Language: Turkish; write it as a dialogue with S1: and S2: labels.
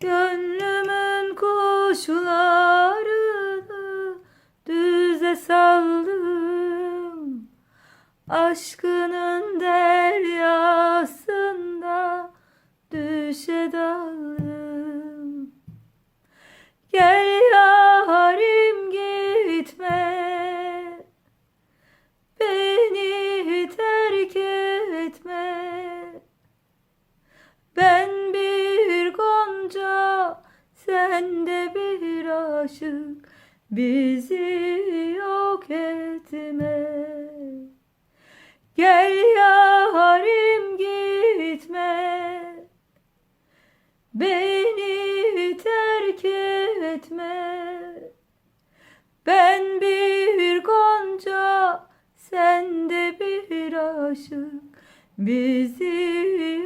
S1: Gönlümün kuşlarını düze saldım. Aşkının deryasında düşe daldım. Gel yarim gitme. Beni terk etme. Aşık Bizi yok etme. Gel yarim gitme. Beni terk etme. Ben bir gonca Sen de bir aşık Bizi